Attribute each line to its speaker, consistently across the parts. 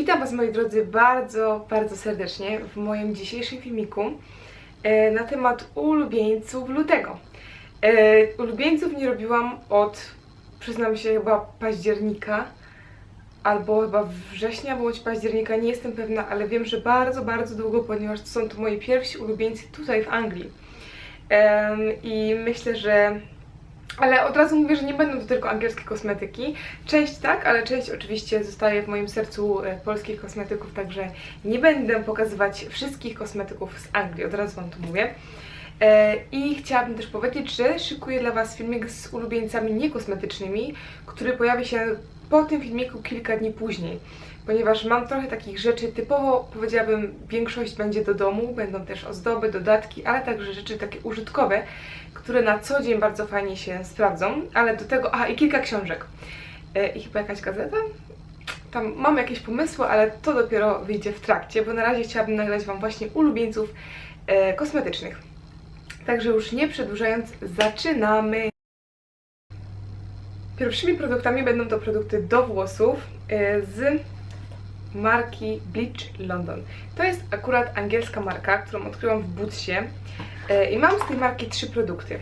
Speaker 1: Witam Was moi drodzy bardzo, bardzo serdecznie w moim dzisiejszym filmiku e, na temat ulubieńców lutego. E, ulubieńców nie robiłam od, przyznam się, chyba października albo chyba września bądź października, nie jestem pewna, ale wiem, że bardzo, bardzo długo, ponieważ to są to moi pierwsi ulubieńcy tutaj w Anglii. I myślę, że ale od razu mówię, że nie będą to tylko angielskie kosmetyki. Część tak, ale część oczywiście zostaje w moim sercu e, polskich kosmetyków, także nie będę pokazywać wszystkich kosmetyków z Anglii, od razu Wam to mówię. E, I chciałabym też powiedzieć, że szykuję dla Was filmik z ulubieńcami niekosmetycznymi, który pojawi się po tym filmiku kilka dni później, ponieważ mam trochę takich rzeczy typowo, powiedziałabym, większość będzie do domu, będą też ozdoby, dodatki, ale także rzeczy takie użytkowe, które na co dzień bardzo fajnie się sprawdzą, ale do tego, aha, i kilka książek. E, I chyba jakaś gazeta? Tam mam jakieś pomysły, ale to dopiero wyjdzie w trakcie, bo na razie chciałabym nagrać Wam właśnie ulubieńców e, kosmetycznych. Także już nie przedłużając, zaczynamy! Pierwszymi produktami będą to produkty do włosów e, z marki Bleach London. To jest akurat angielska marka, którą odkryłam w Bootsie e, i mam z tej marki trzy produkty.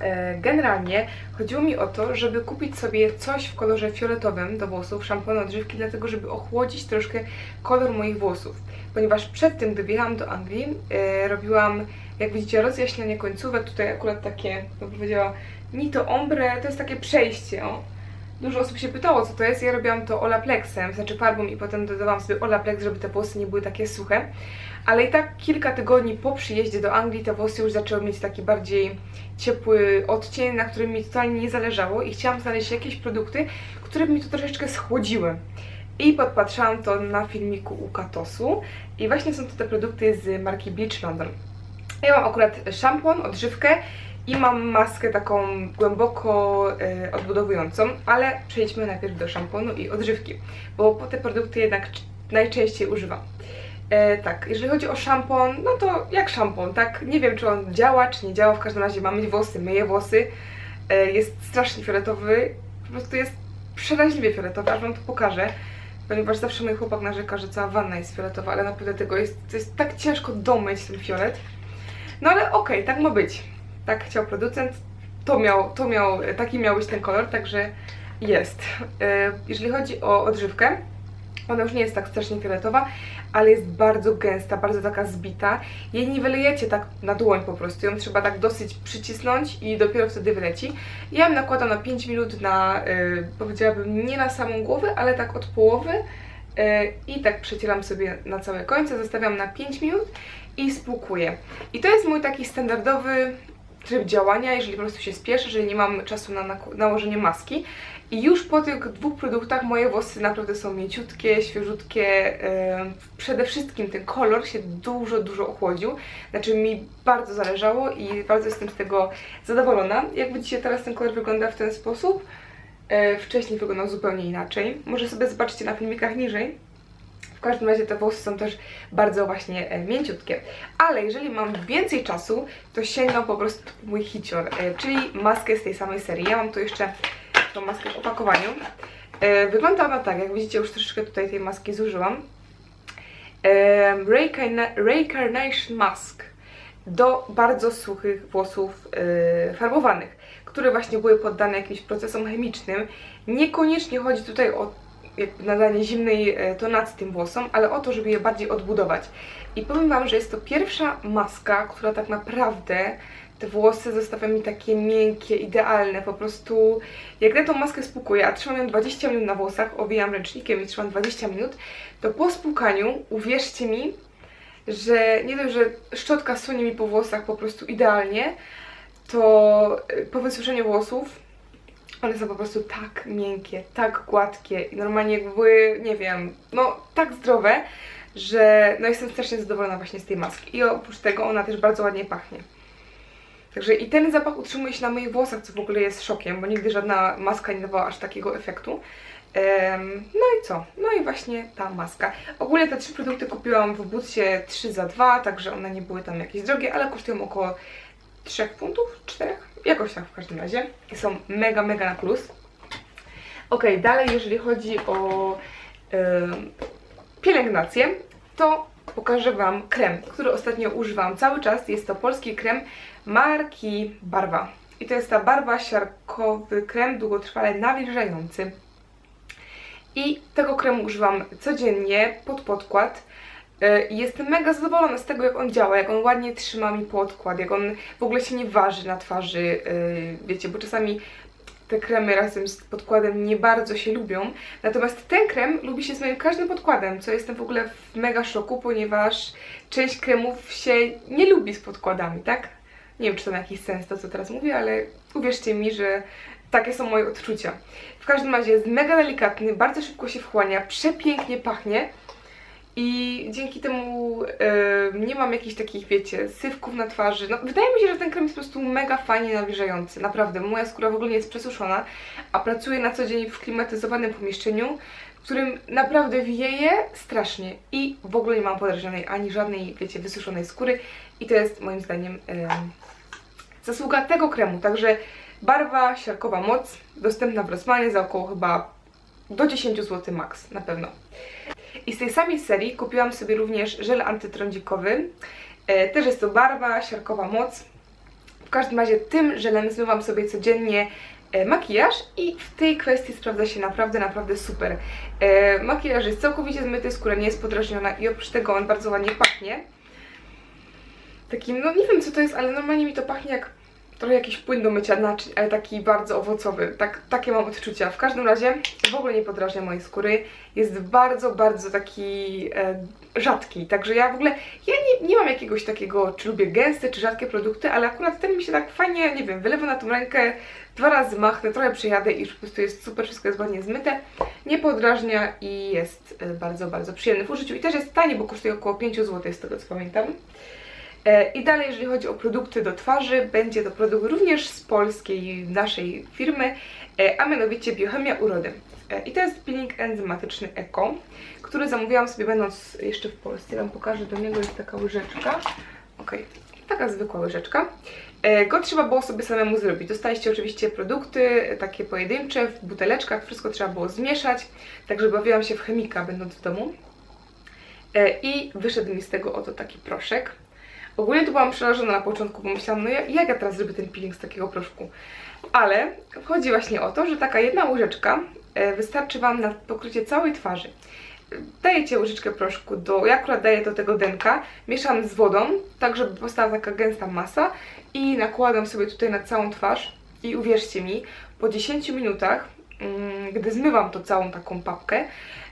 Speaker 1: E, Generalnie chodziło mi o to, żeby kupić sobie coś w kolorze fioletowym do włosów, szampon odżywki, dlatego żeby ochłodzić troszkę kolor moich włosów. Ponieważ przed tym, gdy wjechałam do Anglii, robiłam, jak widzicie, rozjaśnianie końcówek. Tutaj akurat takie, to powiedziała, Nito Ombre, to jest takie przejście, o. Dużo osób się pytało, co to jest. Ja robiłam to Olaplexem, znaczy farbą i potem dodawałam sobie Olaplex, żeby te włosy nie były takie suche. Ale i tak kilka tygodni po przyjeździe do Anglii te włosy już zaczęły mieć taki bardziej ciepły odcień, na którym mi totalnie nie zależało i chciałam znaleźć jakieś produkty, które mi to troszeczkę schłodziły. I podpatrzałam to na filmiku u Katosu i właśnie są to te produkty z marki Beach London. Ja mam akurat szampon, odżywkę i mam maskę taką głęboko e, odbudowującą, ale przejdźmy najpierw do szamponu i odżywki, bo po te produkty jednak najczęściej używam. E, tak, jeżeli chodzi o szampon, no to jak szampon, tak? Nie wiem, czy on działa, czy nie działa, w każdym razie mam myć włosy, myję włosy. E, jest strasznie fioletowy, po prostu jest przeraźliwie fioletowy, aż wam to pokażę. Ponieważ zawsze mój chłopak narzeka, że cała wanna jest fioletowa, ale naprawdę tego jest, to jest tak ciężko domyć ten fiolet. No ale okej, tak ma być. Tak chciał producent, to miał, to miał, taki miał być ten kolor, także jest. E, Jeżeli chodzi o odżywkę, ona już nie jest tak strasznie fioletowa, ale jest bardzo gęsta, bardzo taka zbita. Jej nie wylejecie tak na dłoń po prostu, ją trzeba tak dosyć przycisnąć i dopiero wtedy wyleci. Ja ją nakładam na 5 minut na, y, powiedziałabym, nie na samą głowę, ale tak od połowy y, i tak przecieram sobie na całe końce, zostawiam na 5 minut i spłukuję. I to jest mój taki standardowy tryb działania, jeżeli po prostu się spieszę, jeżeli nie mam czasu na nałożenie maski. I już po tych dwóch produktach moje włosy naprawdę są mięciutkie, świeżutkie. Przede wszystkim ten kolor się dużo, dużo ochłodził. Znaczy mi bardzo zależało i bardzo jestem z tego zadowolona. Jak widzicie teraz ten kolor wygląda w ten sposób. E, Wcześniej wyglądał zupełnie inaczej. Może sobie zobaczycie na filmikach niżej. W każdym razie te włosy są też bardzo właśnie e, mięciutkie. Ale jeżeli mam więcej czasu, to sięgam po prostu mój hicior, e, czyli maskę z tej samej serii. Ja mam tu jeszcze tą maskę w opakowaniu. E, Wygląda ona tak, jak widzicie już troszeczkę tutaj tej maski zużyłam. E, Ray, Carna- Ray Carnation Mask do bardzo suchych włosów farbowanych, które właśnie były poddane jakimś procesom chemicznym. Niekoniecznie chodzi tutaj o jakby nadanie zimnej e, tonacji tym włosom, ale o to, żeby je bardziej odbudować. I powiem Wam, że jest to pierwsza maska, która tak naprawdę te włosy zostawia mi takie miękkie, idealne, po prostu jak ja tą maskę spłukuję, a trzymam ją 20 minut na włosach, owijam ręcznikiem i trzymam 20 minut, to po spłukaniu, uwierzcie mi, że nie dość, że szczotka sunie mi po włosach po prostu idealnie, to e, po wysuszeniu włosów one są po prostu tak miękkie, tak gładkie i normalnie jakby były, nie wiem, no tak zdrowe, że no jestem strasznie zadowolona właśnie z tej maski. I oprócz tego ona też bardzo ładnie pachnie. Także i ten zapach utrzymuje się na moich włosach, co w ogóle jest szokiem, bo nigdy żadna maska nie dawała aż takiego efektu. No i co? No i właśnie ta maska. Ogólnie te trzy produkty kupiłam w Bootsie 3 za 2, także one nie były tam jakieś drogie, ale kosztują około 3 funtów, 4, jakoś tak w każdym razie. Są mega, mega na plus. Ok, dalej jeżeli chodzi o em, pielęgnację, to pokażę Wam krem, który ostatnio używam cały czas. Jest to polski krem marki Barwa. I to jest ta barwa siarkowy krem długotrwale nawilżający. I tego kremu używam codziennie pod podkład. I Jestem mega zadowolona z tego, jak on działa, jak on ładnie trzyma mi podkład, jak on w ogóle się nie waży na twarzy, yy, wiecie, bo czasami te kremy razem z podkładem nie bardzo się lubią. Natomiast ten krem lubi się z moim każdym podkładem, co jestem w ogóle w mega szoku, ponieważ część kremów się nie lubi z podkładami, tak? Nie wiem, czy to ma jakiś sens to, co teraz mówię, ale uwierzcie mi, że takie są moje odczucia. W każdym razie jest mega delikatny, bardzo szybko się wchłania, przepięknie pachnie. I dzięki temu nie mam jakichś takich, wiecie, sywków na twarzy. No, wydaje mi się, że ten krem jest po prostu mega fajnie nawilżający. Naprawdę, moja skóra w ogóle nie jest przesuszona, a pracuję na co dzień w klimatyzowanym pomieszczeniu, w którym naprawdę wieje strasznie i w ogóle nie mam podrażnionej ani żadnej, wiecie, wysuszonej skóry. I to jest moim zdaniem zasługa tego kremu. Także barwa siarkowa moc, dostępna w Rossmanie za około chyba do 10 zł max, na pewno. I z tej samej serii kupiłam sobie również żel antytrądzikowy. E, też jest to barwa, siarkowa moc. W każdym razie tym żelem zmywam sobie codziennie e, makijaż i w tej kwestii sprawdza się naprawdę, naprawdę super. E, makijaż jest całkowicie zmyty, skóra nie jest podrażniona i oprócz tego on bardzo ładnie pachnie. Takim, no nie wiem co to jest, ale normalnie mi to pachnie jak trochę jakiś płyn do mycia naczyń, ale taki bardzo owocowy. Tak, takie mam odczucia. W każdym razie w ogóle nie podrażnia mojej skóry. Jest bardzo, bardzo taki e, rzadki. Także ja w ogóle, ja nie, nie mam jakiegoś takiego, czy lubię gęste, czy rzadkie produkty, ale akurat ten mi się tak fajnie, nie wiem, wylewa na tą rękę, dwa razy machnę, trochę przejadę i już po prostu jest super, wszystko jest ładnie zmyte, nie podrażnia i jest e, bardzo, bardzo przyjemny w użyciu. I też jest tanie, bo kosztuje około 5 zł, z tego co pamiętam. E, I dalej, jeżeli chodzi o produkty do twarzy, będzie to produkt również z polskiej naszej firmy, e, a mianowicie Biochemia Urody. E, I to jest peeling enzymatyczny Eko, który zamówiłam sobie będąc jeszcze w Polsce. Wam pokażę, do niego jest taka łyżeczka. Ok, taka zwykła łyżeczka. Go trzeba było sobie samemu zrobić. Dostaliście oczywiście produkty takie pojedyncze w buteleczkach, wszystko trzeba było zmieszać, także bawiłam się w chemika będąc w domu. I wyszedł mi z tego oto taki proszek. Ogólnie to byłam przerażona na początku, bo myślałam, no jak ja teraz zrobię ten peeling z takiego proszku? Ale chodzi właśnie o to, że taka jedna łyżeczka e, wystarczy Wam na pokrycie całej twarzy. Dajecie łyżeczkę proszku do, ja akurat daję do tego denka, mieszam z wodą, tak żeby powstała taka gęsta masa i nakładam sobie tutaj na całą twarz i uwierzcie mi, po 10 minutach gdy zmywam to całą taką papkę,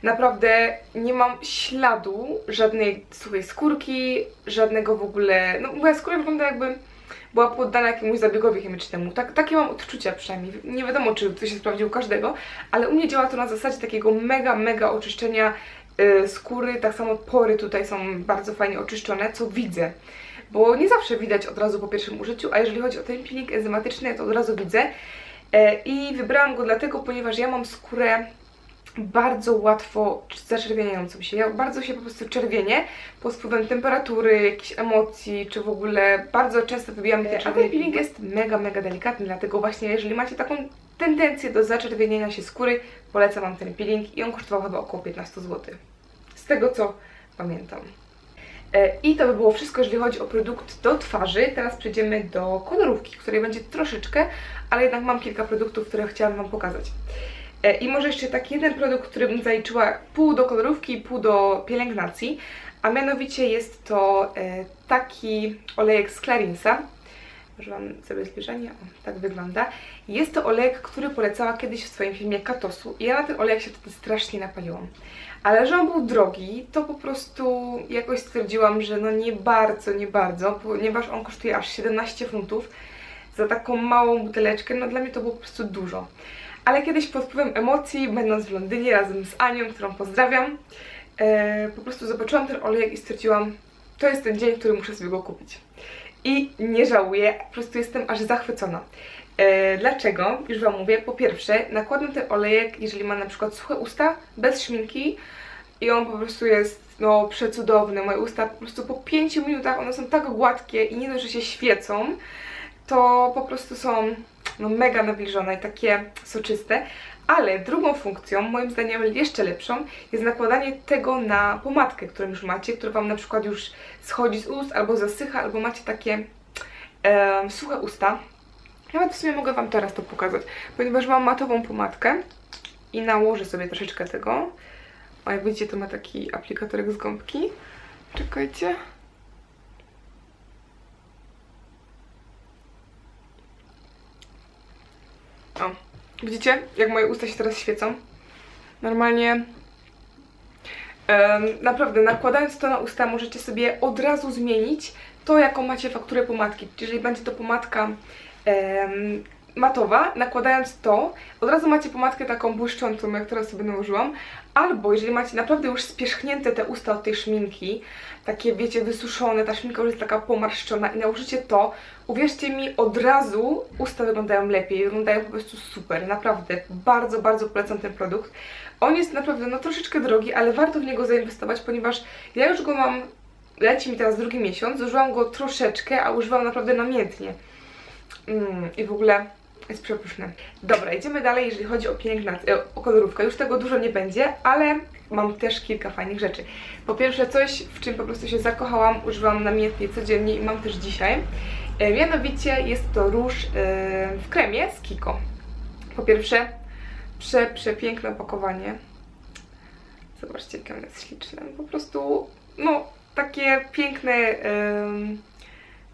Speaker 1: naprawdę nie mam śladu żadnej suchej skórki, żadnego w ogóle, no moja skóra wygląda jakby była poddana jakiemuś zabiegowi chemicznemu. Tak, takie mam odczucia przynajmniej. Nie wiadomo, czy to się sprawdzi u każdego, ale u mnie działa to na zasadzie takiego mega, mega oczyszczenia yy, skóry. Tak samo pory tutaj są bardzo fajnie oczyszczone, co widzę. Bo nie zawsze widać od razu po pierwszym użyciu, a jeżeli chodzi o ten peeling enzymatyczny, to od razu widzę. E, I wybrałam go dlatego, ponieważ ja mam skórę bardzo łatwo zaczerwieniającą się. Ja bardzo się po prostu czerwienię pod wpływem temperatury, jakichś emocji, czy w ogóle bardzo często wybijam te czerwienie. A ten peeling jest mega, mega delikatny, dlatego właśnie jeżeli macie taką tendencję do zaczerwienienia się skóry, polecam Wam ten peeling i on kosztował chyba około 15 zł. Z tego co pamiętam. E, I to by było wszystko, jeżeli chodzi o produkt do twarzy. Teraz przejdziemy do kolorówki, której będzie troszeczkę, ale jednak mam kilka produktów, które chciałam Wam pokazać. E, I może jeszcze taki jeden produkt, który bym zaliczyła pół do kolorówki, pół do pielęgnacji, a mianowicie jest to e, taki olejek z Clarinsa. Może Wam sobie zbliżenie, o, tak wygląda. Jest to olejek, który polecała kiedyś w swoim filmie Katosu i ja na ten olejek się wtedy strasznie napaliłam. Ale że on był drogi, to po prostu jakoś stwierdziłam, że no nie bardzo, nie bardzo, ponieważ on kosztuje aż 17 funtów za taką małą buteleczkę, no dla mnie to było po prostu dużo. Ale kiedyś pod wpływem emocji, będąc w Londynie razem z Anią, którą pozdrawiam, e, po prostu zobaczyłam ten olejek i stwierdziłam, to jest ten dzień, który muszę sobie go kupić. I nie żałuję, po prostu jestem aż zachwycona. E, dlaczego? Już Wam mówię. Po pierwsze, nakładam ten olejek, jeżeli ma na przykład suche usta, bez szminki i on po prostu jest no przecudowny. Moje usta po prostu po 5 minutach one są tak gładkie i nie dość, że się świecą, to po prostu są no mega nawilżone i takie soczyste. Ale drugą funkcją, moim zdaniem jeszcze lepszą, jest nakładanie tego na pomadkę, którą już macie, która Wam na przykład już schodzi z ust, albo zasycha, albo macie takie em, suche usta. Nawet w sumie mogę Wam teraz to pokazać, ponieważ mam matową pomadkę i nałożę sobie troszeczkę tego. O, jak widzicie, to ma taki aplikatorek z gąbki. Czekajcie. O, widzicie, jak moje usta się teraz świecą? Normalnie naprawdę, nakładając to na usta możecie sobie od razu zmienić to, jaką macie fakturę pomadki. Jeżeli będzie to pomadka em, matowa, nakładając to, od razu macie pomadkę taką błyszczącą, jak teraz sobie nałożyłam. Albo jeżeli macie naprawdę już spierzchnięte te usta od tej szminki, takie wiecie, wysuszone, ta szminka już jest taka pomarszczona i nałożycie to, uwierzcie mi, od razu usta wyglądają lepiej, wyglądają po prostu super, naprawdę. Bardzo, bardzo polecam ten produkt. On jest naprawdę no troszeczkę drogi, ale warto w niego zainwestować, ponieważ ja już go mam, leci mi teraz drugi miesiąc, zużyłam go troszeczkę, a używam naprawdę namiętnie. Mm, I w ogóle jest przepyszny. Dobra, idziemy dalej, jeżeli chodzi o pielęgnację, e, o kolorówkę. Już tego dużo nie będzie, ale mam też kilka fajnych rzeczy. Po pierwsze, coś, w czym po prostu się zakochałam, używam namiętnie codziennie i mam też dzisiaj. E, mianowicie jest to róż e, w kremie z Kiko. Po pierwsze, prze, przepiękne opakowanie. Zobaczcie, jakie ono jest śliczne. Po prostu, no, takie piękne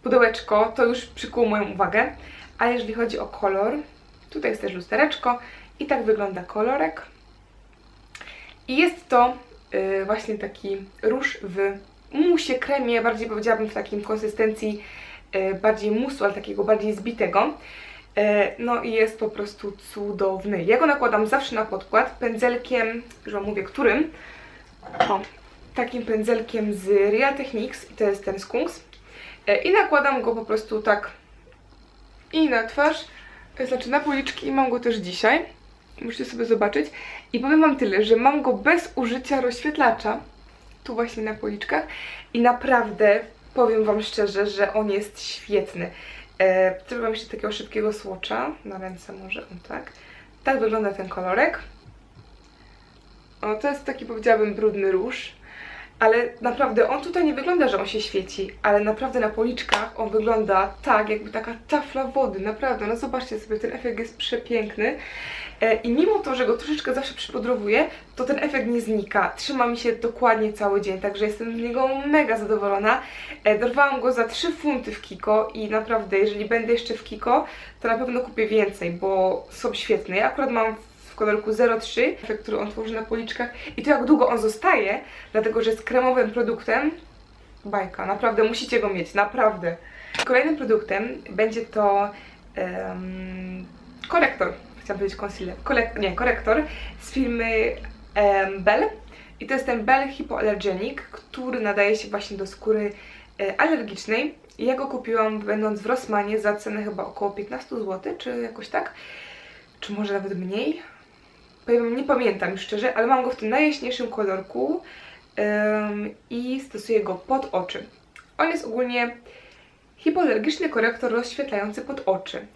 Speaker 1: pudełeczko, to już przykuło moją uwagę. A jeżeli chodzi o kolor, tutaj jest też lustereczko i tak wygląda kolorek. I jest to y, właśnie taki róż w musie, kremie, bardziej powiedziałabym w takim konsystencji y, bardziej musu, ale takiego bardziej zbitego. E, No i jest po prostu cudowny. Ja go nakładam zawsze na podkład pędzelkiem, już Wam mówię którym. O, takim pędzelkiem z Real Techniques to jest ten Skunks. E, I nakładam go po prostu tak i na twarz, e, znaczy na policzki i mam go też dzisiaj. Musicie sobie zobaczyć. I powiem Wam tyle, że mam go bez użycia rozświetlacza. Tu właśnie na policzkach. I naprawdę powiem Wam szczerze, że on jest świetny. E, Zrobiłam jeszcze takiego szybkiego słocza na ręce może, o tak. Tak wygląda ten kolorek. O, to jest taki powiedziałabym brudny róż, ale naprawdę on tutaj nie wygląda, że on się świeci, ale naprawdę na policzkach on wygląda tak, jakby taka tafla wody, naprawdę, no zobaczcie sobie, ten efekt jest przepiękny. E, I mimo to, że go troszeczkę zawsze przypudrowuję, to ten efekt nie znika. Trzyma mi się dokładnie cały dzień, także jestem z niego mega zadowolona. E, Dorwałam go za 3 funty w Kiko i naprawdę, jeżeli będę jeszcze w Kiko, to na pewno kupię więcej, bo są świetne. Ja akurat mam w kolorku 03, efekt, który on tworzy na policzkach i to jak długo on zostaje, dlatego że jest kremowym produktem, bajka, naprawdę musicie go mieć, naprawdę. Kolejnym produktem będzie to em, korektor, chciałam powiedzieć concealer, nie, korektor z firmy Bell i to jest ten Bell Hypoallergenic, który nadaje się właśnie do skóry e, alergicznej. Ja go kupiłam będąc w Rossmanie za cenę chyba około 15 zł, czy jakoś tak, czy może nawet mniej. Powiem, nie pamiętam szczerze, ale mam go w tym najjaśniejszym kolorku em, i stosuję go pod oczy. On jest ogólnie hipoalergiczny korektor rozświetlający pod oczy.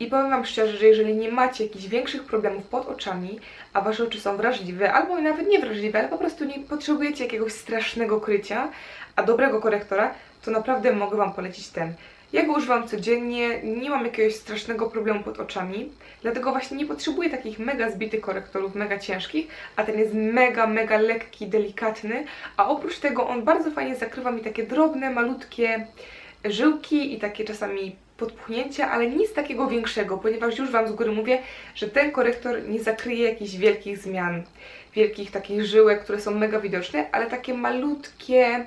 Speaker 1: I powiem Wam szczerze, że jeżeli nie macie jakichś większych problemów pod oczami, a Wasze oczy są wrażliwe, albo nawet nie wrażliwe, ale po prostu nie potrzebujecie jakiegoś strasznego krycia, a dobrego korektora, to naprawdę mogę Wam polecić ten. Ja go używam codziennie, nie mam jakiegoś strasznego problemu pod oczami, dlatego właśnie nie potrzebuję takich mega zbitych korektorów, mega ciężkich, a ten jest mega, mega lekki, delikatny, a oprócz tego on bardzo fajnie zakrywa mi takie drobne, malutkie żyłki i takie czasami podpuchnięcia, ale nic takiego większego, ponieważ już Wam z góry mówię, że ten korektor nie zakryje jakichś wielkich zmian, wielkich takich żyłek, które są mega widoczne, ale takie malutkie,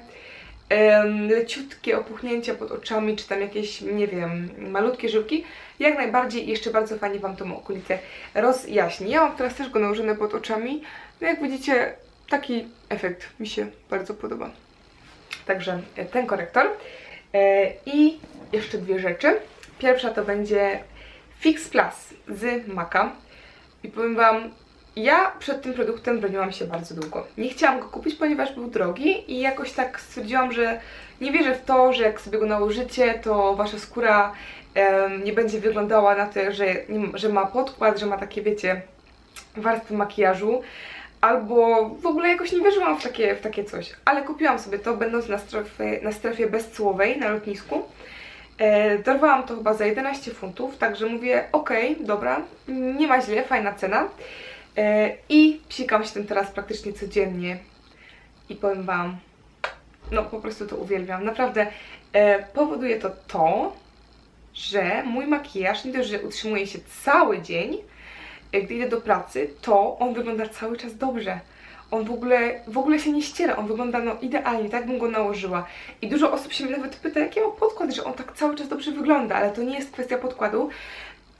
Speaker 1: leciutkie opuchnięcia pod oczami, czy tam jakieś, nie wiem, malutkie żyłki, jak najbardziej jeszcze bardzo fajnie Wam tą okolicę rozjaśni. Ja mam teraz też go nałożone pod oczami, no jak widzicie, taki efekt mi się bardzo podoba. Także e, ten korektor. E, I jeszcze dwie rzeczy. Pierwsza to będzie Fix Plus z Maca. I powiem Wam, ja przed tym produktem broniłam się bardzo długo. Nie chciałam go kupić, ponieważ był drogi i jakoś tak stwierdziłam, że nie wierzę w to, że jak sobie go nałożycie, to Wasza skóra em, nie będzie wyglądała na to, że, nie, że ma podkład, że ma takie, wiecie, warstwy makijażu, albo w ogóle jakoś nie wierzyłam w takie, w takie coś. Ale kupiłam sobie to, będąc na strefie, na strefie bezcłowej na lotnisku. E, dorwałam to chyba za 11 funtów, także mówię, okej, dobra, nie ma źle, fajna cena. E, I psikam się tym teraz praktycznie codziennie. I powiem Wam, no po prostu to uwielbiam. Naprawdę e, powoduje to to, że mój makijaż nie dość, że utrzymuje się cały dzień, e, gdy idę do pracy, to on wygląda cały czas dobrze. On w ogóle, w ogóle się nie ściera, on wygląda no idealnie, tak bym go nałożyła. I dużo osób się mnie nawet pyta, jaki mam podkład, że on tak cały czas dobrze wygląda, ale to nie jest kwestia podkładu,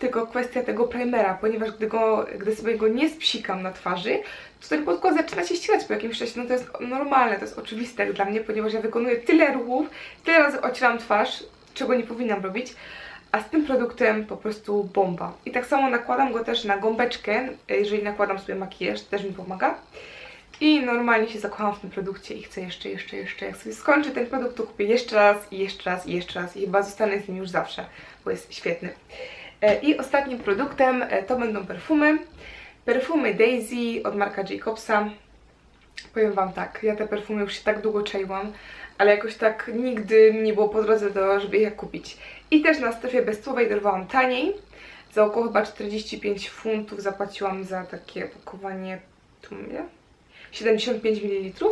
Speaker 1: tylko kwestia tego primera, ponieważ gdy, go, gdy sobie go nie spsikam na twarzy, to ten podkład zaczyna się ścierać po jakimś czasie. No to jest normalne, to jest oczywiste dla mnie, ponieważ ja wykonuję tyle ruchów, tyle razy ocieram twarz, czego nie powinnam robić, a z tym produktem po prostu bomba. I tak samo nakładam go też na gąbeczkę, jeżeli nakładam sobie makijaż, to też mi pomaga. I normalnie się zakochałam w tym produkcie i chcę jeszcze, jeszcze, jeszcze. Jak sobie skończę ten produkt, to kupię jeszcze raz i jeszcze raz i jeszcze raz i chyba zostanę z nim już zawsze, bo jest świetny. E, I ostatnim produktem e, to będą perfumy. Perfumy Daisy od Marka Jacobsa. Powiem Wam tak, ja te perfumy już się tak długo czaiłam, ale jakoś tak nigdy nie było po drodze, do, żeby je kupić. I też na strefie bezcłowej dorwałam taniej. Za około chyba 45 funtów zapłaciłam za takie opakowanie, tu mówię, 75 ml,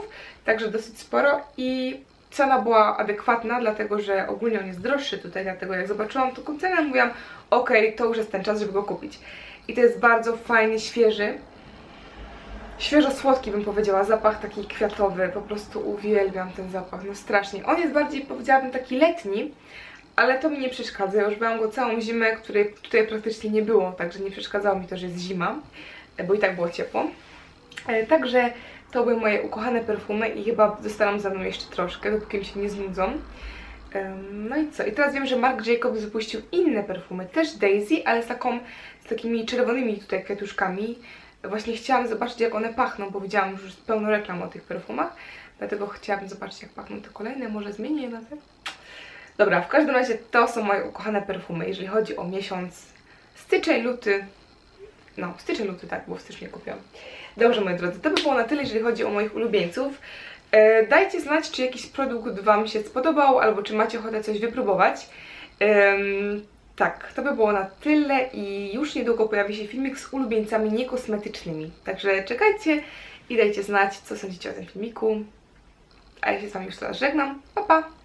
Speaker 1: także dosyć sporo i cena była adekwatna, dlatego że ogólnie on jest droższy tutaj, dlatego jak zobaczyłam taką cenę, mówiłam, ok, to już jest ten czas, żeby go kupić. I to jest bardzo fajny, świeży, świeżo-słodki bym powiedziała, zapach taki kwiatowy, po prostu uwielbiam ten zapach, no strasznie. On jest bardziej, powiedziałabym, taki letni, ale to mi nie przeszkadza, ja już byłam go całą zimę, której tutaj praktycznie nie było, także nie przeszkadzało mi to, że jest zima, bo i tak było ciepło. E, Także to były moje ukochane perfumy i chyba zostaną za mną jeszcze troszkę, dopóki mi się nie znudzą. No i co? I teraz wiem, że Marc Jacobs wypuścił inne perfumy, też Daisy, ale z, taką, z takimi czerwonymi tutaj kwiatuszkami. Właśnie chciałam zobaczyć, jak one pachną, bo widziałam już pełno reklam o tych perfumach, dlatego chciałabym zobaczyć, jak pachną te kolejne. Może zmienię na te? Dobra, w każdym razie to są moje ukochane perfumy, jeżeli chodzi o miesiąc styczeń, luty. No, styczeń, luty, tak, bo w styczniu kupiłam. Dobrze, moi drodzy, to by było na tyle, jeżeli chodzi o moich ulubieńców. E, dajcie znać, czy jakiś produkt Wam się spodobał, albo czy macie ochotę coś wypróbować. Tak, to by było na tyle i już niedługo pojawi się filmik z ulubieńcami niekosmetycznymi. Także czekajcie i dajcie znać, co sądzicie o tym filmiku. A ja się z Wami już teraz żegnam. Pa, pa!